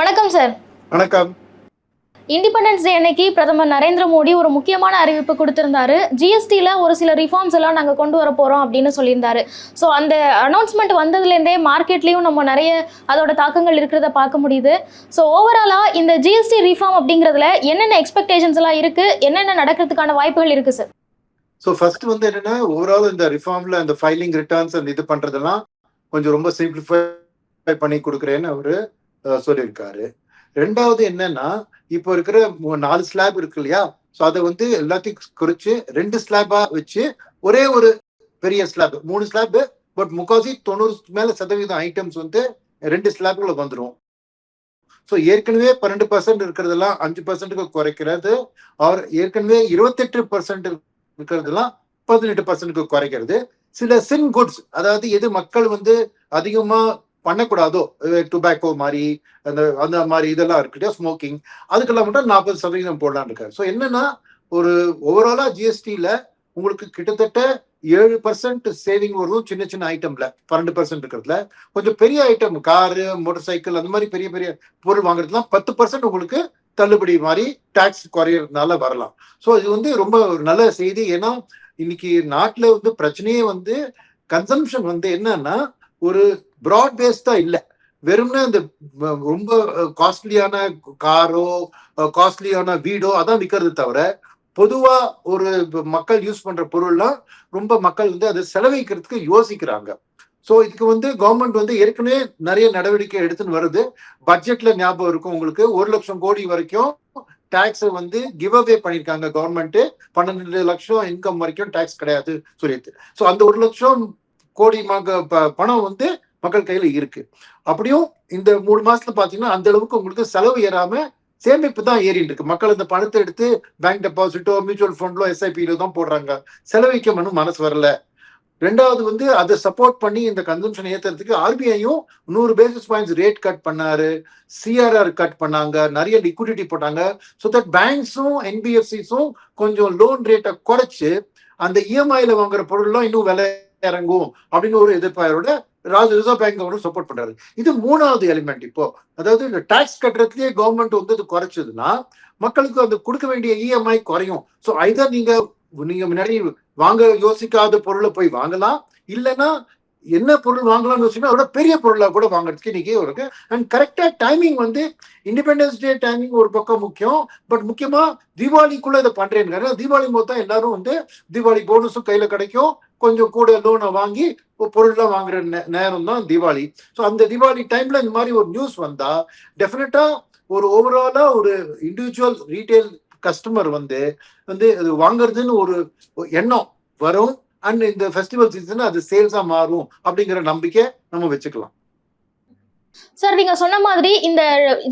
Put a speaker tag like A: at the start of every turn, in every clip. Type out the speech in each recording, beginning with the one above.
A: வணக்கம் சார்
B: வணக்கம்.
A: Independence day அன்னைக்கு பிரதமர் நரேந்திர மோடி ஒரு முக்கியமான அறிவிப்பு கொடுத்திருந்தாரு. ஜிஎஸ்டியில் ஒரு சில ரிஃபார்ம்ஸ் எல்லாம் நாங்கள் கொண்டு வர போகிறோம் அப்படின்னு சொல்லியிருந்தாரு. ஸோ அந்த அனௌன்ஸ்மெண்ட் வந்ததுலேருந்தே மார்க்கெட்லேயும் நம்ம நிறைய அதோட தாக்கங்கள் இருக்கிறத பார்க்க முடியுது. ஸோ ஓவராலாக இந்த ஜிஎஸ்டி ரிஃபார்ம் அப்படிங்கிறதுல என்னென்ன எக்ஸ்பெக்டேஷன்ஸ் எல்லாம் இருக்குது என்னென்ன நடக்கிறதுக்கான வாய்ப்புகள் இருக்குது சார்
B: ஸோ ஃபர்ஸ்ட் வந்து என்னன்னா ஓவரால் இந்த ரிஃபார்ம்ல இந்த ஃபைலிங் ரிட்டர்ன்ஸ் அந்த இது பண்றதெல்லாம் கொஞ்சம் ரொம்ப சிம்பிளிஃபை பண்ணி கொடுக்குறேன்னு அவரு சொல்லியிருக்காரு. ரெண்டாவது என்னன்னா இப்போ இருக்கிற நாலு ஸ்லாப் இருக்கு இல்லையா? ஸோ அதை வந்து எல்லாத்தையும் குறிச்சு ரெண்டு ஸ்லாபா வச்சு ஒரே ஒரு பெரிய ஸ்லாப் மூணு ஸ்லாப் பட் முக்காசி தொண்ணூறு மேல சதவீதம் ஐட்டம்ஸ் வந்து ரெண்டு ஸ்லாப்ல வந்துடும் ஸோ ஏற்கனவே பன்னெண்டு பர்சன்ட் இருக்கிறதெல்லாம் அஞ்சு பர்சன்ட்டுக்கு குறைக்கிறது. அவர் ஏற்கனவே இருபத்தெட்டு பர்சன்ட் இருக்கிறதெல்லாம் பதினெட்டு பர்சன்ட்டுக்கு குறைக்கிறது. சில சின் குட்ஸ் அதாவது எது மக்கள் வந்து அதிகமாக பண்ணக்கூடாதோ? டுபாக்கோ மாதிரி அந்த அந்த மாதிரி இதெல்லாம் இருக்கு ஸ்மோக்கிங் அதுக்கெல்லாம் மட்டும் நாற்பது சதவீதம் போடலான்னு இருக்காரு ஸோ என்னன்னா ஒரு ஓவராலா ஜிஎஸ்டியில உங்களுக்கு கிட்டத்தட்ட ஏழு பர்சன்ட் சேவிங் வரும் சின்ன சின்ன ஐட்டம்ல பன்னெண்டு பர்சன்ட் இருக்கிறதுல. கொஞ்சம் பெரிய ஐட்டம் காரு மோட்டர் சைக்கிள் அந்த மாதிரி பெரிய பெரிய பொருள் வாங்குறதுலாம் பத்து பர்சன்ட் உங்களுக்கு தள்ளுபடி மாதிரி டாக்ஸ் குறையறதுனால வரலாம். ஸோ இது வந்து ரொம்ப ஒரு நல்ல செய்தி. ஏன்னா இன்னைக்கு நாட்டில் வந்து பிரச்சனையே வந்து கன்சம்ஷன் வந்து என்னன்னா ஒரு ப்ராட் பேஸ்டா இல்ல. வெறும்னா இந்த ரொம்ப காஸ்ட்லியான காரோ காஸ்ட்லியான வீடோ அதான் விற்கிறது தவிர பொதுவா ஒரு மக்கள் யூஸ் பண்ற பொருள்லாம் ரொம்ப மக்கள் வந்து அதை செலவழிக்கிறதுக்கு யோசிக்கிறாங்க. ஸோ இதுக்கு வந்து கவர்மெண்ட் வந்து ஏற்கனவே நிறைய நடவடிக்கை எடுத்துன்னு வருது. பட்ஜெட்ல ஞாபகம் இருக்கும் உங்களுக்கு. ஒரு லட்சம் கோடி வரைக்கும் டாக்ஸ் வந்து கிவ் அவே பண்ணியிருக்காங்க கவர்மெண்ட் பன்னெண்டு லட்சம் இன்கம் வரைக்கும் டாக்ஸ் கிடையாது சொல்லிட்டு ஸோ அந்த ஒரு லட்சம் கோடி ப- பணம் வந்து மக்கள் கையில இருக்கு. அப்படியும் இந்த மூணு மாசத்துல பாத்தீங்கன்னா அந்த அளவுக்கு உங்களுக்கு செலவு ஏறாம சேமிப்பு தான் ஏறிட்டு இருக்கு. மக்கள் அந்த பணத்தை எடுத்து பேங்க் டெபாசிட்டோ மியூச்சுவல் ஃபண்ட்லோ எஸ்ஐபியிலோ தான் போடுறாங்க. செலவழிக்க மனு மனசு வரல. ரெண்டாவது வந்து அதை சப்போர்ட் பண்ணி இந்த கன்சம்ஷன் ஏத்துறதுக்கு ஆர்பிஐயும் நூறு பேசிஸ் பாயிண்ட்ஸ் ரேட் கட் பண்ணாரு. சிஆர்ஆர் கட் பண்ணாங்க. நிறைய லிக்விடிட்டி போட்டாங்க. ஸோ தட் பேங்க்ஸும் என்பிஎஃப்சிஸும் கொஞ்சம் லோன் ரேட்டை குறைச்சு அந்த இஎம்ஐல வாங்குற பொருள்லாம் இன்னும் விலை இறங்கும் அப்படின்னு ஒரு எதிர்பாரோட ராஜ் ரிசர்வ் பேங்க் அவரும் சப்போர்ட் பண்றாரு. இது மூணாவது எலிமெண்ட் இப்போ. அதாவது இந்த டாக்ஸ் கட்டுறதுலயே கவர்மெண்ட் வந்து இது குறைச்சதுன்னா மக்களுக்கு அந்த கொடுக்க வேண்டிய இஎம்ஐ குறையும். ஸோ ஐதர் நீங்க நீங்க முன்னாடி வாங்க யோசிக்காத பொருளை போய் வாங்கலாம். இல்லைன்னா என்ன பொருள் வாங்கலாம்னு யோசிக்கணும் அதோட பெரிய பொருளா கூட வாங்குறதுக்கு இன்னைக்கு இருக்கு. அண்ட் கரெக்டா டைமிங் வந்து இண்டிபெண்டன்ஸ் டே டைமிங் ஒரு பக்கம் முக்கியம். பட் முக்கியமா தீபாவளிக்குள்ள இதை பண்றேன்னு தீபாவளி மொத்தம் எல்லாரும் வந்து தீபாவளி போனஸும் கையில கிடைக்கும். கொஞ்சம் கூட லோனை வாங்கி ஒரு பொருள்லாம் வாங்குற நே- நேரம் தான் தீபாவளி. ஸோ அந்த தீபாவளி டைம்ல இந்த மாதிரி ஒரு நியூஸ் வந்தா டெஃபினட்டா ஒரு ஓவராலா ஒரு இண்டிவிஜுவல் ரீட்டைல் கஸ்டமர் வந்து வந்து அது வாங்குறதுன்னு ஒரு ஒரு எண்ணம் வரும். அண்ட் இந்த ஃபெஸ்டிவல் சீசன் அது சேல்ஸா மாறும் அப்படிங்கிற நம்பிக்கை நம்ம வச்சுக்கலாம்.
A: சார் நீங்க சொன்ன மாதிரி இந்த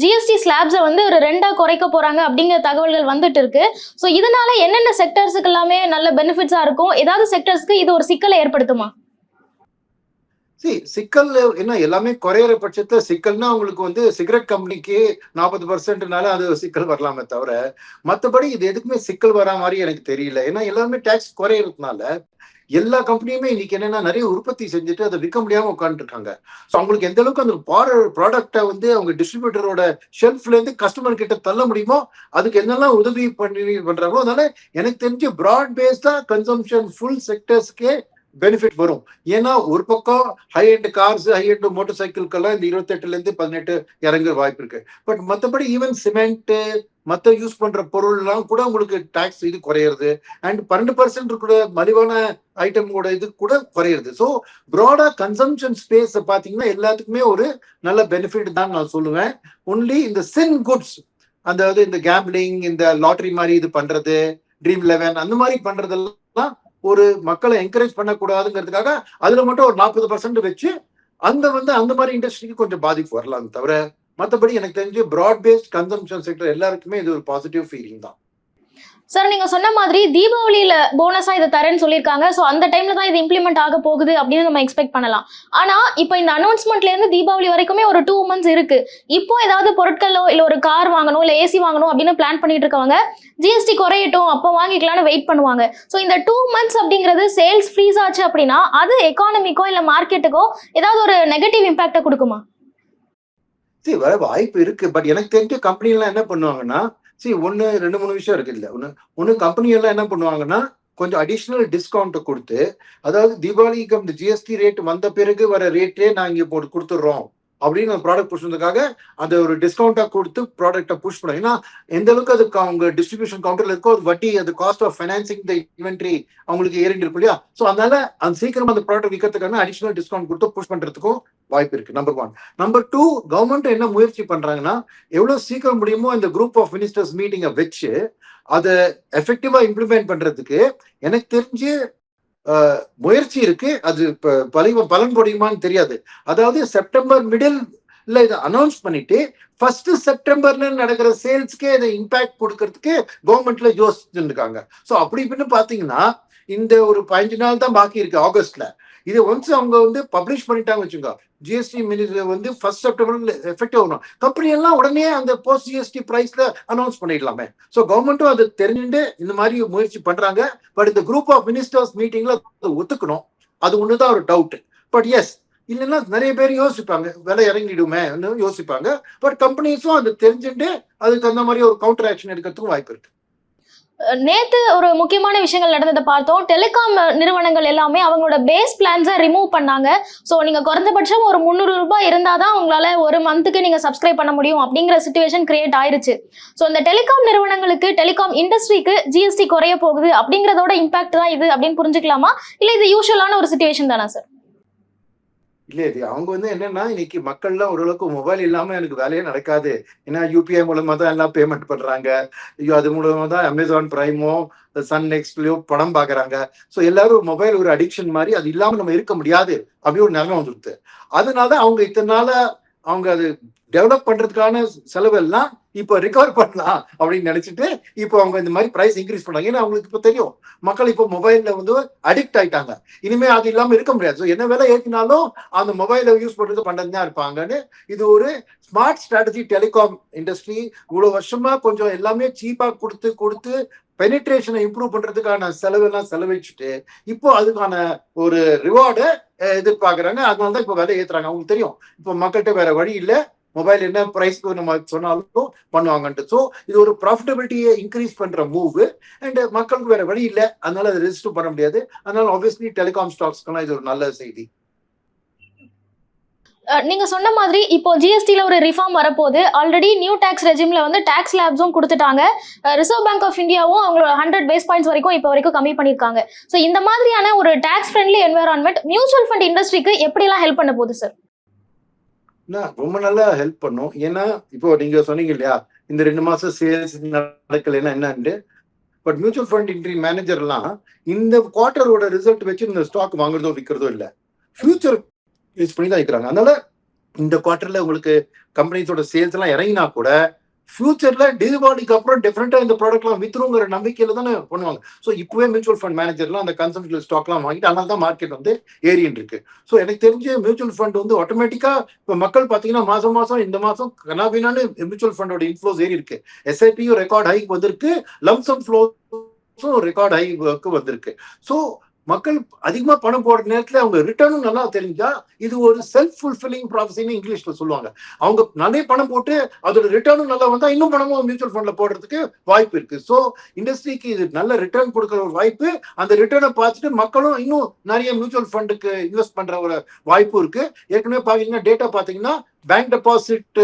A: ஜிஎஸ்டி ஸ்லாப்ஸை வந்து ஒரு ரெண்டா குறைக்க போறாங்க அப்படிங்கிற தகவல்கள் வந்துட்டு இருக்கு. ஸோ இதனால என்னென்ன செக்டர்ஸுக்கு எல்லாமே நல்ல பெனிஃபிட்ஸா இருக்கும்? ஏதாவது செக்டர்ஸ்க்கு இது ஒரு சிக்கலை ஏற்படுத்துமா?
B: சி சிக்கல் என்ன? எல்லாமே குறையிற பட்சத்துல சிக்கல்னா உங்களுக்கு வந்து சிகரெட் கம்பெனிக்கு நாற்பது பர்சன்ட்னால அது சிக்கல் வரலாமே தவிர மற்றபடி இது எதுக்குமே சிக்கல் வரா மாதிரி எனக்கு தெரியல. ஏன்னா எல்லாருமே டேக்ஸ் குறையறதுனால எல்லா கம்பெனியுமே இன்னைக்கு என்னன்னா நிறைய உற்பத்தி செஞ்சுட்டு அதை விற்க முடியாம உட்காந்துருக்காங்க ஸோ அவங்களுக்கு எந்த அளவுக்கு அந்த ப்ராடக்டை வந்து அவங்க டிஸ்ட்ரிபியூட்டரோட ஷெல்ஃப்ல இருந்து கஸ்டமர் கிட்ட தள்ள முடியுமோ அதுக்கு என்னெல்லாம் உதவி பண்ணி பண்றாங்களோ அதனால எனக்கு தெரிஞ்சு ப்ராட் பேஸ்டா கன்சம்ஷன் ஃபுல் செக்டர்ஸ்க்கே பெனிஃபிட் வரும். ஏன்னா ஒரு பக்கம் high end cars high end motor சைக்கிள்க்கெல்லாம் இந்த இருபத்தெட்டுல இருந்து பதினெட்டு இறங்குற வாய்ப்பு இருக்கு. பட் மற்றபடி ஈவன் சிமெண்ட் மற்ற யூஸ் பண்ற பொருள்லாம் கூட உங்களுக்கு டாக்ஸ் இது குறையிறது. அண்ட் பன்னெண்டு பர்சன்ட் கூட மலிவான ஐட்டம் கூட இது கூட குறையிறது. ஸோ ப்ராடா கன்சம்ஷன் ஸ்பேஸ் பாத்தீங்கன்னா எல்லாத்துக்குமே ஒரு நல்ல பெனிஃபிட் தான் நான் சொல்லுவேன். ஒன்லி இந்த சின் குட்ஸ் அதாவது இந்த கேம்பிளிங் இந்த லாட்டரி மாதிரி இது பண்றது ட்ரீம் லெவன் அந்த மாதிரி பண்றதெல்லாம் ஒரு மக்களை என்கரேஜ் பண்ணக்கூடாதுங்கிறதுக்காக அதுல மட்டும் ஒரு நாற்பது பர்சன்ட் வச்சு அந்த வந்து அந்த மாதிரி இண்டஸ்ட்ரிக்கு கொஞ்சம் பாதிப்பு வரலாம் தவிர மற்றபடி எனக்கு தெரிஞ்சு ப்ராட் பேஸ்ட் கன்சம்ஷன் செக்டர் எல்லாருக்குமே இது ஒரு பாசிட்டிவ் ஃபீலிங் தான்.
A: சார் நீங்க சொன்ன மாதிரி தீபாவளியில போனஸா இதை தரேன்னு சொல்லியிருக்காங்க. ஸோ அந்த டைம்ல தான் இது இம்ப்ளிமெண்ட் ஆக போகுது அப்படின்னு நம்ம எக்ஸ்பெக்ட் பண்ணலாம். ஆனா இப்போ இந்த அனௌன்ஸ்மெண்ட்ல இருந்து தீபாவளி வரைக்குமே ஒரு டூ மந்த்ஸ் இருக்கு. இப்போ ஏதாவது பொருட்களோ இல்ல ஒரு கார் வாங்கணும் இல்ல ஏசி வாங்கணும் அப்படின்னு பிளான் பண்ணிட்டு இருக்கவங்க ஜிஎஸ்டி குறையட்டும் அப்போ வாங்கிக்கலாம்னு வெயிட் பண்ணுவாங்க. ஸோ இந்த டூ மந்த்ஸ் அப்படிங்கிறது சேல்ஸ் ஃப்ரீஸ் ஆச்சு அப்படின்னா அது எக்கானமிக்கோ இல்ல மார்க்கெட்டுக்கோ ஏதாவது ஒரு நெகட்டிவ் இம்பாக்டை கொடுக்குமா?
B: சரி வர வாய்ப்பு இருக்கு. பட் எனக்கு தெரிஞ்ச கம்பெனிலாம் என்ன பண்ணுவாங்கன்னா சரி ஒன்று ரெண்டு மூணு விஷயம் இருக்கு இல்லை ஒன்று ஒன்று கம்பெனி எல்லாம் என்ன பண்ணுவாங்கன்னா கொஞ்சம் அடிஷ்னல் டிஸ்கவுண்ட் கொடுத்து அதாவது தீபாவளிக்கு இந்த ஜிஎஸ்டி ரேட் வந்த பிறகு வர ரேட்டே நாங்கள் இப்போ கொடுத்துட்றோம். அப்படின்னு அந்த ப்ராடக்ட் புஷ் பண்ணதுக்காக அந்த ஒரு டிஸ்கவுண்ட்டாக கொடுத்து ப்ராடக்ட்டை புஷ் பண்ணும். ஏன்னா எந்த அளவுக்கு அது அவங்க டிஸ்ட்ரிபியூஷன் கவுண்டர்ல இருக்கோ அது வட்டி அது cost of financing the inventory அவங்களுக்கு ஏறிட்டு இருக்கும் இல்லையா? ஸோ அதனால அந்த சீக்கிரம் அந்த ப்ராடக்ட் விற்கிறதுக்கான அடிஷனல் டிஸ்கவுண்ட் கொடுத்து புஷ் பண்றதுக்கும் வாய்ப்பு இருக்கு number one number two government என்ன முயற்சி பண்றாங்கன்னா எவ்வளவு சீக்கிரம் முடியுமோ இந்த குரூப் ஆஃப் மினிஸ்டர்ஸ் மீட்டிங்கை வச்சு அதை எஃபெக்டிவா இம்ப்ளிமெண்ட் பண்றதுக்கு எனக்கு தெரிஞ்சு முயற்சி இருக்கு. அது இப்போ பலி பலன் முடியுமான்னு தெரியாது. அதாவது செப்டம்பர் மிடில் இதை அனௌன்ஸ் பண்ணிட்டு ஃபர்ஸ்ட் செப்டம்பர்ல நடக்கிற சேல்ஸ்க்கே இதை இம்பாக்ட் கொடுக்கறதுக்கு கவர்மெண்ட்ல யோசிச்சுருக்காங்க இருக்காங்க. ஸோ அப்படி இப்படின்னு பாத்தீங்கன்னா இந்த ஒரு பதினஞ்சு நாள் தான் பாக்கி இருக்கு ஆகஸ்ட்ல இது ஒன்ஸ் அவங்க வந்து பப்ளிஷ் பண்ணிட்டாங்க வச்சுங்க ஜிஎஸ்டி மினிஸ்டர் வந்து ஃபர்ஸ்ட் செப்டம்பர்ல எஃபெக்ட் ஆகணும். கம்பெனி எல்லாம் உடனே அந்த போஸ்ட் ஜிஎஸ்டி பிரைஸ்ல அனௌன்ஸ் பண்ணிடலாமே. ஸோ கவர்மெண்ட்டும் அது தெரிஞ்சுட்டு இந்த மாதிரி முயற்சி பண்றாங்க. பட் இந்த குரூப் ஆஃப் மினிஸ்டர்ஸ் மீட்டிங்ல அதை ஒத்துக்கணும். அது ஒண்ணுதான் ஒரு டவுட் பட் எஸ் இல்லைன்னா நிறைய பேர் யோசிப்பாங்க. விலை இறங்கிடுமே யோசிப்பாங்க. பட் கம்பெனிஸும் அது தெரிஞ்சுட்டு அதுக்கு தகுந்த மாதிரி ஒரு கவுண்டர் ஆக்ஷன் எடுக்கிறதுக்கும் வாய்ப்பு இருக்கு.
A: நேத்து ஒரு முக்கியமான விஷயங்கள் நடந்ததை பார்த்தோம். டெலிகாம் நிறுவனங்கள் எல்லாமே அவங்களோட பேஸ் பிளான்ஸை ரிமூவ் பண்ணாங்க. ஸோ நீங்கள் குறைந்தபட்சம் ஒரு முந்நூறு ரூபாய் இருந்தாதான் உங்களால் ஒரு மந்த்துக்கு நீங்கள் சப்ஸ்கிரைப் பண்ண முடியும் அப்படிங்கிற சுச்சுவேஷன் கிரியேட் ஆயிருச்சு. ஸோ இந்த டெலிகாம் நிறுவனங்களுக்கு டெலிகாம் இண்டஸ்ட்ரிக்கு ஜிஎஸ்டி குறைய போகுது அப்படிங்கிறதோட இம்பாக்ட் தான் இது அப்படின்னு புரிஞ்சுக்கலாமா? இல்லை இது யூஸ்வலான ஒரு சுச்சுவேஷன் தானா சார்
B: இல்ல இது அவங்க வந்து என்னன்னா இன்னைக்கு மக்கள்லாம் ஓரளவுக்கு மொபைல் இல்லாம எனக்கு வேலையே நடக்காது. ஏன்னா யூபிஐ மூலமா தான் எல்லாம் பேமெண்ட் பண்றாங்க. ஐயோ அது மூலமா தான் அமேசான் பிரைமோ சன் நெக்ஸ்ட்லயோ படம் பாக்குறாங்க. ஸோ எல்லாரும் மொபைல் ஒரு அடிக்ஷன் மாதிரி அது இல்லாம நம்ம இருக்க முடியாது அப்படி ஒரு நிலைமை வந்துடுது. அதனால அவங்க இத்தனை நாளா அவங்க அது டெவலப் பண்றதுக்கான செலவெல்லாம் இப்போ ரிகவர் பண்ணலாம் அப்படின்னு நினைச்சிட்டு இப்போ அவங்க இந்த மாதிரி பிரைஸ் இன்க்ரீஸ் பண்ணாங்க ஏன்னா அவங்களுக்கு இப்போ தெரியும். மக்கள் இப்போ மொபைல்ல வந்து அடிக்ட் ஆயிட்டாங்க. இனிமே அது இல்லாம இருக்க முடியாது. ஸோ என்ன வேலை ஏற்றினாலும் அந்த மொபைலை யூஸ் பண்றது பண்றது தான் இருப்பாங்கன்னு இது ஒரு ஸ்மார்ட் ஸ்ட்ராட்டஜி டெலிகாம் இண்டஸ்ட்ரி இவ்வளவு வருஷமா கொஞ்சம் எல்லாமே சீப்பா கொடுத்து கொடுத்து பெனிட்ரேஷனை இம்ப்ரூவ் பண்றதுக்கான செலவெல்லாம் செலவழிச்சுட்டு இப்போ அதுக்கான ஒரு ரிவார்டை எதிர்பார்க்குறாங்க. அதனால தான் இப்போ விலை ஏற்றுறாங்க அவங்களுக்கு தெரியும். இப்போ மக்கள்கிட்ட வேற வழி இல்லை. மொபைல் என்ன ப்ரைஸ்க்கு நம்ம சொன்னாலும் பண்ணுவாங்கன்ட்டு. ஸோ இது ஒரு ப்ராஃபிட்டபிலிட்டியை இன்க்ரீஸ் பண்ணுற மூவ் அண்ட் மக்களுக்கு வேற வழி இல்லை. அதனால அதை ரெஜிஸ்டர் பண்ண முடியாது. அதனால ஆப்வியஸ்லி டெலிகாம் ஸ்டாக்ஸ்க்கெல்லாம் இது ஒரு நல்ல செய்தி.
A: நீங்க சொன்ன மாதிரி இப்போ ஜிஎஸ்டியில் ஒரு ரிஃபார்ம் வரப்போகுது. ஆல்ரெடி நியூ டேக்ஸ் ரெஜிமில் வந்து டேக்ஸ் லேப்ஸும் கொடுத்துட்டாங்க. ரிசர்வ் பேங்க் ஆஃப் இந்தியாவும் அவங்களோட ஹண்ட்ரட் பேஸ் பாயிண்ட்ஸ் வரைக்கும் இப்போ வரைக்கும் கம்மி பண்ணியிருக்காங்க. ஸோ இந்த மாதிரியான ஒரு tax friendly environment mutual fund இண்டஸ்ட்ரிக்கு எப்படிலாம் ஹெல்ப் பண்ண போகுது சார்
B: ரொம்ப நல்லா ஹெல்ப் பண்ணும். ஏன்னா இப்போ நீங்க சொன்னீங்க இல்லையா இந்த ரெண்டு மாசம் சேல்ஸ் நடக்கலைன்னா என்னன்னு பட் மியூச்சுவல் ஃபண்ட் இன்ட்ரி மேனேஜர்லாம் இந்த குவார்டரோட ரிசல்ட் வச்சு இந்த ஸ்டாக் வாங்குறதோ விற்கிறதோ இல்லை. ஃபியூச்சர் யூஸ் பண்ணி தான் இருக்கிறாங்க. அதனால இந்த குவார்டர்ல உங்களுக்கு கம்பெனிஸோட சேல்ஸ் எல்லாம் இறங்கினா கூட ஃபியூச்சர்ல தீபாவளிக்கு அப்புறம் டிஃப்ரெண்டா இந்த ப்ராடக்ட்லாம் வித்துருங்கிற நம்பிக்கையில தானே பண்ணுவாங்க. ஸோ இப்பவே மியூச்சுவல் ஃபண்ட் மேனேஜர்லாம் அந்த கன்சம்ஷன் ஸ்டாக்லாம் வாங்கிட்டு அதனால தான் மார்க்கெட் வந்து ஏறின்னு இருக்கு. ஸோ எனக்கு தெரிஞ்சு மியூச்சுவல் ஃபண்ட் வந்து ஆட்டோமேட்டிக்கா இப்போ மக்கள் பார்த்தீங்கன்னா மாசம் மாசம் இந்த மாசம் கனாபினான்னு மியூச்சுவல் ஃபண்டோட இன்ஃப்ளோஸ் ஏறி இருக்கு. எஸ்ஐபியும் ரெக்கார்ட் ஹைக்கு வந்திருக்கு. லம்சம் ஃப்ளோஸும் ரெக்கார்ட் ஹைக்கு வந்திருக்கு. ஸோ மக்கள் அதிகமா பணம் போடுற நேரத்துல அவங்க ரிட்டர்னும் நல்லா தெரிஞ்சா இது ஒரு செல்ஃப் ஃபுல்ஃபில்லிங் ப்ராசஸிங் இங்கிலீஷ்ல சொல்லுவாங்க. அவங்க நிறைய பணம் போட்டு அதோட ரிட்டர்னும் நல்லா வந்தா இன்னும் பணமும் மியூச்சுவல் ஃபண்ட்ல போடுறதுக்கு வாய்ப்பு இருக்கு. ஸோ இண்டஸ்ட்ரிக்கு இது நல்ல ரிட்டர்ன் கொடுக்குற ஒரு வாய்ப்பு. அந்த ரிட்டர்னை பார்த்துட்டு மக்களும் இன்னும் நிறைய மியூச்சுவல் ஃபண்டுக்கு இன்வெஸ்ட் பண்ற ஒரு வாய்ப்பு இருக்கு. ஏற்கனவே பாத்தீங்கன்னா டேட்டா பாத்தீங்கன்னா பேங்க் டெபாசிட்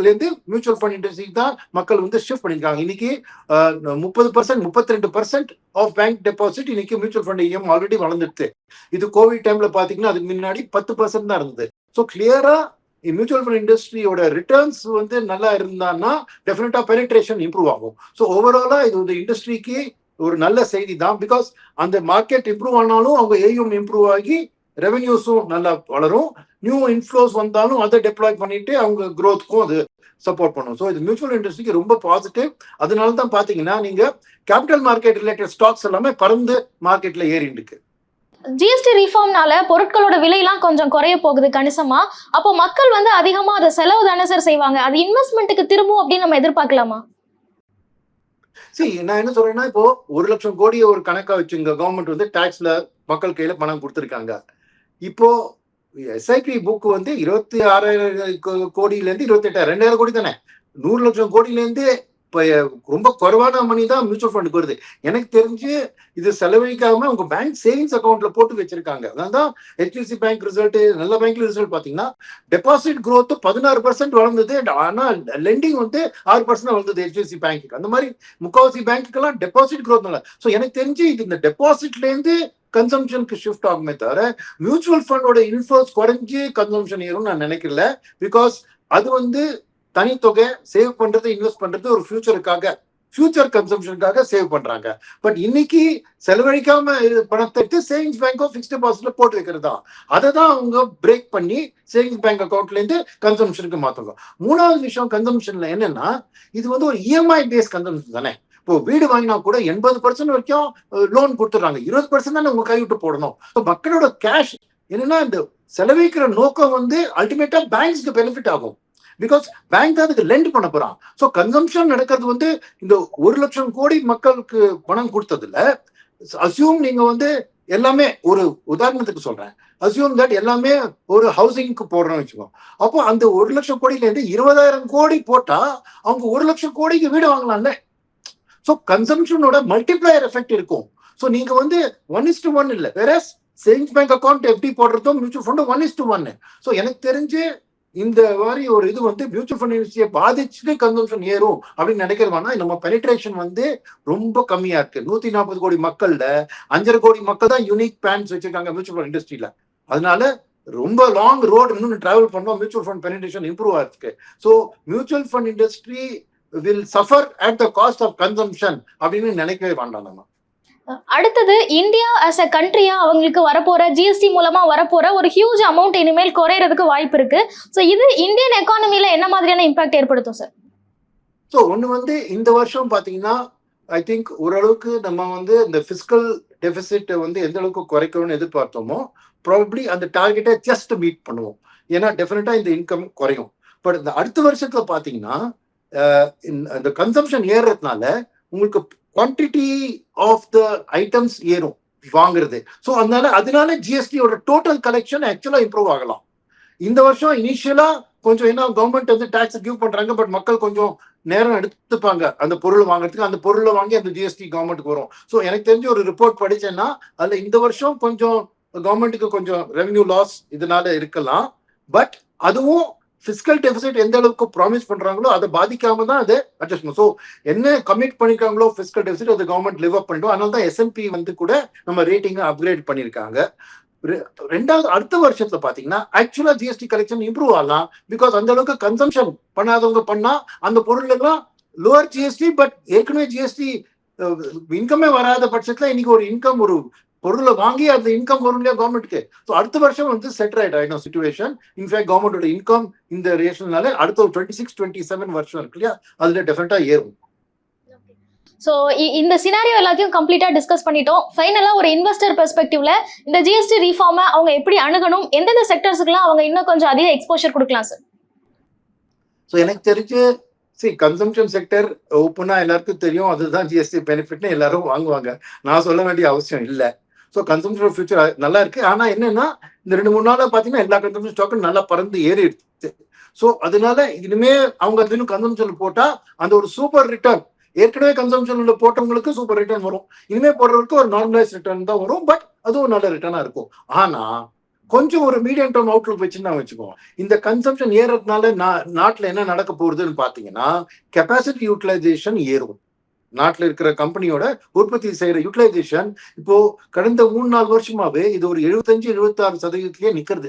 B: இருந்து மியூச்சுவல் ஃபண்ட் இண்டஸ்ட்ரிக்கு தான் மக்கள் வந்து ஷிஃப்ட் பண்ணிருக்காங்க. இன்னைக்கு முப்பது பர்சன்ட் முப்பத்தி ரெண்டு பர்சன்ட் ஆஃப் பேங்க் டெபாசிட் இன்னைக்கு மியூச்சுவல் ஃபண்ட் இஎம் ஆல்ரெடி வளர்ந்துடுது. இது கோவிட் டைம்ல பாத்தீங்கன்னா அதுக்கு முன்னாடி பத்து பர்சன்ட் தான் இருந்தது. ஸோ கிளியரா மியூச்சுவல் ஃபண்ட் இண்டஸ்ட்ரியோட ரிட்டர்ன்ஸ் வந்து நல்லா இருந்தான்னா டெஃபினட்டா பெனிட்ரேஷன் இம்ப்ரூவ் ஆகும். ஸோ ஓவராலா இது வந்து இண்டஸ்ட்ரிக்கு ஒரு நல்ல செய்தி தான். பிகாஸ் அந்த மார்க்கெட் இம்ப்ரூவ் ஆனாலும் அவங்க ஏயும் இம்ப்ரூவ் ஆகி ரெவென்யூஸும் நல்லா வளரும். நியூ இன்ஃப்ளோஸ் வந்தாலும் அதை டெப்ளாய் பண்ணிட்டு அவங்க க்ரோத்துக்கும் அது சப்போர்ட் பண்ணும். ஸோ இது மியூச்சுவல் இண்டஸ்ட்ரிக்கு ரொம்ப பாசிட்டிவ் அதனால தான் பாத்தீங்கன்னா நீங்க கேபிட்டல் மார்க்கெட் ரிலேட்டட் ஸ்டாக்ஸ் எல்லாமே பறந்து மார்க்கெட்ல ஏறிட்டு இருக்கு.
A: ஜிஎஸ்டி ரிஃபார்ம்னால பொருட்களோட விலையெல்லாம் கொஞ்சம் குறைய போகுது கணிசமா. அப்போ மக்கள் வந்து அதிகமா அதை செலவு தானே சார் செய்வாங்க. அது இன்வெஸ்ட்மெண்ட்டுக்கு திரும்பும் அப்படின்னு நம்ம எதிர்பார்க்கலாமா?
B: சரி நான் என்ன சொல்றேன்னா இப்போ ஒரு லட்சம் கோடியை ஒரு கணக்கா வச்சுங்க கவர்மெண்ட் வந்து டாக்ஸ்ல மக்கள் கையில பணம் கொடுத்துருக்காங்க. இப்போ எஸ்ஐபி புக் வந்து இருபத்தி ஆறாயிரம் கோ- கோடியில இருந்து இருபத்தி எட்டாயிரம் ரெண்டாயிரம் கோடி தானே? நூறு லட்சம் கோடியில இருந்து இப்ப ரொம்ப குறைவான மணி தான் மியூச்சுவல் ஃபண்டுக்கு வருது. எனக்கு தெரிஞ்சு இது செலவழிக்காம உங்க பேங்க் சேவிங்ஸ் அக்கௌண்ட்ல போட்டு வச்சிருக்காங்க. அதான் ஹெச்டிஎஃப்சி பேங்க் ரிசல்ட் நல்ல பேங்க்ல ரிசல்ட் பாத்தீங்கன்னா டெபாசிட் க்ரோத் பதினாறு பர்சன்ட் வளர்ந்தது. ஆனா லெண்டிங் வந்து ஆறு பர்சன்ட் வளர்ந்தது ஹெச்டிசி பேங்க்கு அந்த மாதிரி முக்காவாசி பேங்க்குக்கெல்லாம் டெபாசிட் க்ரோத் நல்லா ஸோ எனக்கு தெரிஞ்சு இது இந்த டெபாசிட்ல இருந்து கன்சம்ஷனுக்கு ஷிஃப்ட் ஆகுமே தவிர மியூச்சுவல் ஃபண்டோட இன்ஃப்ளோஸ் குறைஞ்சி கன்சம்ஷன் ஏறும் நான் நினைக்கல. பிகாஸ் அது வந்து தனித்தொகை சேவ் பண்றது இன்வெஸ்ட் பண்றது ஒரு ஃபியூச்சருக்காக ஃபியூச்சர் கன்சம்ஷனுக்காக சேவ் பண்றாங்க. பட் இன்னைக்கு செலவழிக்காம பணத்தை எடுத்து சேவிங்ஸ் பேங்கோ ஃபிக்ஸ்ட் டெபாசிட்ல போட்டு வைக்கிறது தான். அதை தான் அவங்க பிரேக் பண்ணி சேவிங்ஸ் பேங்க் அக்கௌண்ட்ல இருந்து கன்சம்ஷனுக்கு மாத்துங்க மூணாவது விஷயம் கன்சம்ஷன்ல என்னன்னா இது வந்து ஒரு இஎம்ஐ பேஸ் கன்சம்ஷன் தானே. இப்போ வீடு வாங்கினா கூட எண்பது பர்சன்ட் வரைக்கும் லோன் கொடுத்துட்றாங்க. இருபது பர்சன்ட் தானே உங்க கைவிட்டு போடணும். இப்போ மக்களோட கேஷ் என்னன்னா இந்த செலவழிக்கிற நோக்கம் வந்து அல்டிமேட்டா பேங்க்ஸ்க்கு பெனிஃபிட் ஆகும். பிகாஸ் பேங்க் தான் அதுக்கு லெண்ட் பண்ண போறான். ஸோ கன்சம்ஷன் நடக்கிறது வந்து இந்த ஒரு லட்சம் கோடி மக்களுக்கு பணம் கொடுத்ததுல அசியூம் நீங்க வந்து எல்லாமே ஒரு உதாரணத்துக்கு சொல்றேன். அசியூம் தட் எல்லாமே ஒரு ஹவுசிங்க்கு போடுறோம்னு வச்சுக்கோ. அப்போ அந்த ஒரு லட்சம் கோடியில இருந்து இருபதாயிரம் கோடி போட்டா அவங்க ஒரு லட்சம் கோடிக்கு வீடு வாங்கலாம்ல. ஸோ கன்சம்ஷனோட மல்டிப்ளையர் எஃபெக்ட் இருக்கும். ஸோ நீங்க வந்து ஒன் இஸ் டு ஒன் இல்லை. வேற சேவிங்ஸ் பேங்க் அக்கௌண்ட் எப்படி போடுறதும் mutual fund one is to ஒன்னு ஸோ எனக்கு தெரிஞ்சு இந்த மாதிரி ஒரு இது வந்து மியூச்சுவல் ஃபண்ட் இண்டஸ்ட்ரியை பாதிச்சுட்டு கன்சம்ஷன் ஏறும் அப்படின்னு நினைக்கிறவானா நம்ம பெனிட்ரேஷன் வந்து ரொம்ப கம்மியா இருக்கு. நூத்தி நாற்பது கோடி மக்கள்ல அஞ்சரை கோடி மக்கள் தான் யூனிக் பேன்ஸ் வச்சிருக்காங்க மியூச்சுவல் ஃபண்ட் இண்டஸ்ட்ரியில அதனால ரொம்ப லாங் ரோடு இன்னும் டிராவல் பண்ணோம் மியூச்சுவல் ஃபண்ட் பெனிட்ரேஷன் இம்ப்ரூவ் ஆயிருக்கு so mutual fund industry will suffer at the cost of consumption அப்படின்னு நினைக்கவே வேண்டாம் நம்ம.
A: அடுத்தது இந்தியா as a கண்ட்ரியா அவங்களுக்கு வரப்போற ஜிஎஸ்டி மூலமா வரப்போற ஒரு ஹியூஜ் அமௌண்ட் இனிமேல் குறையறதுக்கு வாய்ப்பு இருக்கு. ஸோ இது இந்தியன் எக்கானமில என்ன மாதிரியான இம்பாக்ட் ஏற்படுத்தும் சார்
B: ஸோ ஒன்று வந்து இந்த வருஷம் பார்த்தீங்கன்னா ஐ திங்க் ஓரளவுக்கு நம்ம வந்து இந்த ஃபிசிக்கல் டெபிசிட்டை வந்து எந்த அளவுக்கு குறைக்கணும்னு எதிர்பார்த்தோமோ ப்ராபப்ளி அந்த டார்கெட்டை ஜஸ்ட் மீட் பண்ணுவோம். ஏன்னா டெஃபினட்டா இந்த இன்கம் குறையும். பட் இந்த அடுத்த வருஷத்துல பார்த்தீங்கன்னா இந்த- கன்சம்ஷன் ஏறுறதுனால உங்களுக்கு குவான்டிட்டி ஆஃப் த ஐட்டம்ஸ் ஏறும் வாங்குறது. ஸோ அதனால அதனால ஜிஎஸ்டியோட டோட்டல் கலெக்ஷன் ஆக்சுவலாக இம்ப்ரூவ் ஆகலாம். இந்த வருஷம் இனிஷியலா கொஞ்சம் என்ன கவர்மெண்ட் வந்து டேக்ஸ் கிவ் பண்றாங்க பட் மக்கள் கொஞ்சம் நேரம் எடுத்துப்பாங்க அந்த பொருள் வாங்குறதுக்கு. அந்த பொருளை வாங்கி அந்த ஜிஎஸ்டி கவர்மெண்ட்டுக்கு வரும். ஸோ எனக்கு தெரிஞ்ச ஒரு ரிப்போர்ட் படிச்சேன்னா அதுல இந்த வருஷம் கொஞ்சம் கவர்மெண்ட்டுக்கு கொஞ்சம் ரெவென்யூ லாஸ் இதனால இருக்கலாம். பட் அதுவும் பிசிக்கல் டெபிசிட் எந்த அளவுக்கு ப்ராமிஸ் பண்றாங்களோ அதை பாதிக்காம தான் அது அட்ஜஸ்ட் பண்ணும் ஸோ என்ன கமிட் பண்ணிருக்காங்களோ பிசிக்கல் டெபிசிட் அது கவர்மெண்ட் லிவ் அப் பண்ணிடும் அதனால தான் எஸ்எம்பி வந்து கூட நம்ம ரேட்டிங்கை அப்கிரேட் பண்ணியிருக்காங்க. ரெ- ரெண்டாவது அடுத்த வருஷத்துல பாத்தீங்கன்னா ஆக்சுவலா ஜிஎஸ்டி கலெக்ஷன் இம்ப்ரூவ் ஆகலாம். பிகாஸ் அந்த அளவுக்கு கன்சம்ஷன் பண்ணாதவங்க பண்ணா அந்த பொருள் எல்லாம் லோவர் ஜிஎஸ்டி பட் ஏற்கனவே ஜிஎஸ்டி இன்கமே வராத பட்சத்துல இன்னைக்கு ஒரு இன்கம் ஒரு பொருளை வாங்கி அந்த இன்கம் வரும் இல்லையா கவர்மெண்ட்க்கு ஸோ அடுத்த வருஷம் வந்து செட் ரைட் ஆயிடும் சுச்சுவேஷன் இன்ஃபேக்ட் கவர்மெண்டோட இன்கம் இந்த ரேஷன்னால அடுத்த ஒரு டுவெண்ட்டி சிக்ஸ் டுவெண்ட்டி செவன் வருஷம் இருக்கு இல்லையா? அதுல டெஃபினட்டா ஏறும்.
A: ஸோ இந்த சினாரியோ எல்லாத்தையும் கம்ப்ளீட்டா டிஸ்கஸ் பண்ணிட்டோம். ஃபைனலா ஒரு இன்வெஸ்டர் பெர்ஸ்பெக்டிவ்ல இந்த ஜிஎஸ்டி ரீஃபார்மை அவங்க எப்படி அணுகணும்? எந்தெந்த செக்டர்ஸுக்குலாம் அவங்க இன்னும் கொஞ்சம் அதிக எக்ஸ்போஷர் கொடுக்கலாம் சார்
B: ஸோ எனக்கு தெரிஞ்சு சரி கன்சம்ஷன் செக்டர் ஓப்பனா எல்லாருக்கும் தெரியும். அதுதான் ஜிஎஸ்டி பெனிஃபிட்னு எல்லாரும் வாங்குவாங்க. நான் சொல்ல வேண்டிய அவசியம் இல்லை. ஸோ கன்சம்ஷன் ஃபியூச்சர் நல்லா இருக்கு ஆனா என்னன்னா இந்த ரெண்டு மூணு நாளா பாத்தீங்கன்னா எல்லா கன்சம்ஷன் ஸ்டாக்கும் நல்லா பறந்து ஏறிடுச்சு. ஸோ அதனால இனிமே அவங்க அது இன்னும் கன்சம்ஷன் போட்டா அந்த ஒரு சூப்பர் ரிட்டர்ன் ஏற்கனவே கன்சம்ஷன்ல போட்டவங்களுக்கு சூப்பர் ரிட்டர்ன் வரும். இனிமே போடுறவருக்கு ஒரு நார்மலைஸ் ரிட்டர்ன் தான் வரும். பட் அதுவும் நல்ல ரிட்டர்னா இருக்கும். ஆனா கொஞ்சம் ஒரு மீடியம் டேர்ம் அவுட்லுக் வச்சுன்னா வச்சுக்கோங்க. இந்த கன்சம்ஷன் ஏறதுனால நா- நாட்டுல என்ன நடக்க போகுதுன்னு பாத்தீங்கன்னா கெப்பாசிட்டி யூட்டிலைசேஷன் ஏறும். நாட்டில் இருக்கிற கம்பெனியோட உற்பத்தி செய்யற யூட்டிலைசேஷன் இப்போ கடந்த மூணு நாலு வருஷமாவே இது ஒரு எழுபத்தஞ்சு எழுபத்தாறு சதவீதத்திலேயே நிக்கிறது.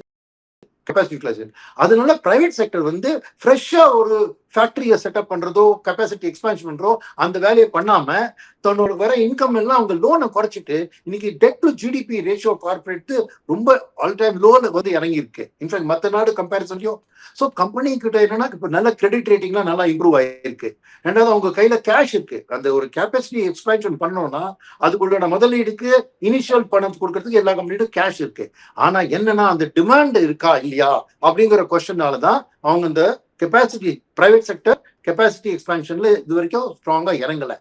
B: கெப்பாசிட்டி யூட்டிலைசேஷன் அதனால பிரைவேட் செக்டர் வந்து ஃப்ரெஷ்ஷா ஒரு ஃபேக்டரியை செட்டப் பண்றதோ கெப்பாசிட்டி எக்ஸ்பேன்ஷன் பண்றோ அந்த வேலையை பண்ணாம தன்னோட வர இன்கம் எல்லாம் அவங்க லோனை குறைச்சிட்டு இன்னைக்கு debt to GDP ratio corporate ரொம்ப ஆல் டைம் லோன் வந்து இறங்கி இருக்கு இன்ஃபேக்ட் மற்ற நாடு கம்பேரிசன்லயும் ஸோ கம்பெனி கிட்ட என்னன்னா இப்போ நல்ல கிரெடிட் ரேட்டிங்லாம் நல்லா இம்ப்ரூவ் ஆயிருக்கு. ரெண்டாவது அவங்க கையில கேஷ் இருக்கு. அந்த ஒரு கெப்பாசிட்டி எக்ஸ்பான்ஷன் பண்ணோம்னா அதுக்குள்ள முதலீடுக்கு இனிஷியல் பணம் கொடுக்கறதுக்கு எல்லா கம்பெனியும் கேஷ் இருக்கு. ஆனா என்னன்னா அந்த டிமாண்ட் இருக்கா இல்லையா அப்படிங்கிற கொஸ்டினால தான் அவங்க இந்த கெப்பாசிட்டி பிரைவேட் செக்டர் கெப்பாசிட்டி எக்ஸ்பான்ஷன்ல இது வரைக்கும் ஸ்ட்ராங்கா இறங்கல.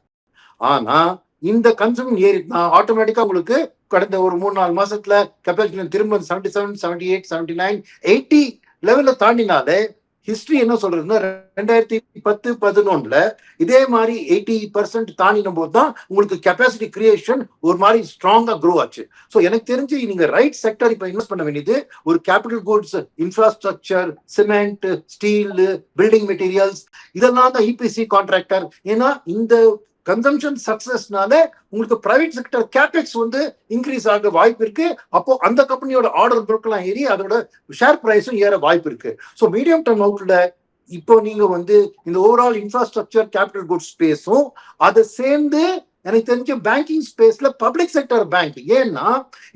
B: ஆனா இந்த கன்சூம் ஏறினா ஆட்டோமேட்டிக்கா உங்களுக்கு கடந்த ஒரு மூணு நாலு மாசத்துல கெப்பாசிட்டி திரும்ப seventy seven seventy eight seventy nine eighty லெவல்ல தாண்டினாலே ஹிஸ்டரி என்ன சொல்றதுன்னா ரெண்டாயிரத்தி பத்து பதினொன்னுல இதே மாதிரி எயிட்டி பர்சன்ட் தாண்டின போது தான் உங்களுக்கு கெப்பாசிட்டி கிரியேஷன் ஒரு மாதிரி ஸ்ட்ராங்கா க்ரோ ஆச்சு. ஸோ எனக்கு தெரிஞ்சு நீங்க ரைட் செக்டர் இப்போ இன்வெஸ்ட் பண்ண வேண்டியது ஒரு capital goods infrastructure cement steel building materials இதெல்லாம் தான் இபிசி கான்ட்ராக்டர் ஏன்னா இந்த கன்சம்ஷன் சக்சஸ்னால உங்களுக்கு பிரைவேட் செக்டர் கேபெக்ஸ் வந்து இன்க்ரீஸ் ஆக வாய்ப்பு இருக்கு. அப்போ அந்த கம்பெனியோட ஆர்டர் புக்கெல்லாம் ஏறி அதோட ஷேர் பிரைஸும் ஏற வாய்ப்பு இருக்கு. ஸோ மீடியம் டர்ம் அவுட்ல இப்போ நீங்க வந்து இந்த ஓவரால் இன்ஃப்ராஸ்ட்ரக்சர் கேபிட்டல் குட் ஸ்பேஸும் அதை சேர்ந்து எனக்கு தெரிஞ்ச பேங்கிங் ஸ்பேஸ்ல பப்ளிக் செக்டர் பேங்க் ஏன்னா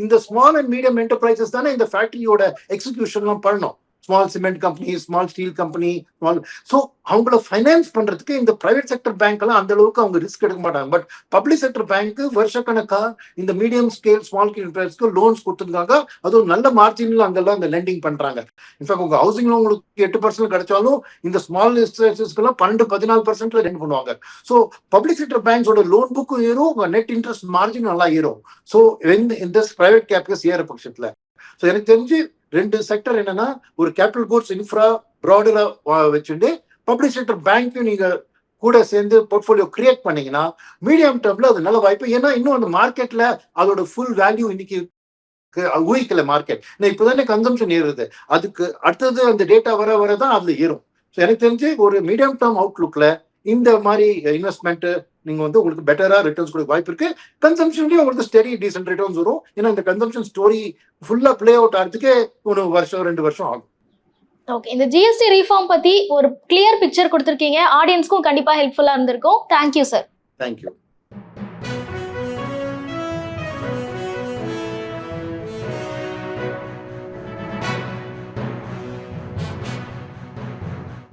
B: இந்த ஸ்மால் அண்ட் மீடியம் என்டர்பிரைசஸ் தானே இந்த ஃபேக்டரியோட எக்ஸிகியூஷன்லாம் பண்ணணும். Small cement company small steel company small so அவங்கள ஃபைனான்ஸ் பண்றதுக்கு இந்த பிரைவேட் செக்டர் பேங்க் எல்லாம் அந்த அளவுக்கு அவங்க ரிஸ்க் எடுக்க மாட்டாங்க. பட் பப்ளிக் செக்டர் பேங்க் வருஷக்கணக்கா இந்த medium scale small scale loans கொடுத்துருக்காங்க அதுவும் நல்ல மார்ஜின்ல அங்கெல்லாம் அந்த லெண்டிங் பண்றாங்க. இன்ஃபேக்ட் உங்க ஹவுசிங் லோன் உங்களுக்கு எட்டு பர்சன்ட் கிடைச்சாலும் இந்த ஸ்மால் எல்லாம் பன்னெண்டு பதினாலு பர்சன்ட்ல ரெண்ட் பண்ணுவாங்க. ஸோ பப்ளிக் செக்டர் பேங்க்ஸோட லோன் புக்கும் ஏறும் உங்க நெட் இன்ட்ரெஸ்ட் மார்ஜின் நல்லா ஏறும். ஸோ இந்த பிரைவேட் கேபிட்டல்ஸ் ஏற பட்சத்துல. ஸோ எனக்கு தெரிஞ்சு ரெண்டு செக்டர் என்னன்னா ஒரு கேபிட்டல் கோட்ஸ் இன்ஃப்ரா ப்ராடரா வச்சுட்டு பப்ளிக் செக்டர் பேங்க்கும் நீங்க கூட சேர்ந்து போர்ட்ஃபோலியோ கிரியேட் பண்ணீங்கன்னா மீடியம் டேர்ம்ல அது நல்ல வாய்ப்பு. ஏன்னா இன்னும் அந்த மார்க்கெட்ல அதோட ஃபுல் வேல்யூ இன்னைக்கு ஊகிக்கல மார்க்கெட் இப்போதானே கன்சம்ஷன் ஏறுது. அதுக்கு அடுத்தது அந்த டேட்டா வர வர தான் அதுல ஏறும். ஸோ எனக்கு தெரிஞ்சு ஒரு மீடியம் டேர்ம் அவுட்லுக்ல இந்த மாதிரி இன்வெஸ்ட்மெண்ட் நீங்க வந்து உங்களுக்கு பெட்டரா ரிட்டர்ன்ஸ் கொடுக்க வாய்ப்பு இருக்கு. கன்சம்ஷன்லயும் உங்களுக்கு ஸ்டெடி டீசென்ட் ரிட்டர்ன்ஸ் வரும். ஏன்னா இந்த கன்சம்ஷன் ஸ்டோரி ஃபுல்லா ப்ளே அவுட் ஆகிறதுக்கே ஒரு வருஷம் ரெண்டு வருஷம் ஆகும்.
A: ஓகே இந்த ஜிஎஸ்டி ரீஃபார்ம் பத்தி ஒரு கிளியர் பிக்சர் கொடுத்துருக்கீங்க. ஆடியன்ஸ்க்கும் கண்டிப்பா ஹெல்ப்ஃபுல்லா இருந்திருக்கும். Thank you sir
B: thank you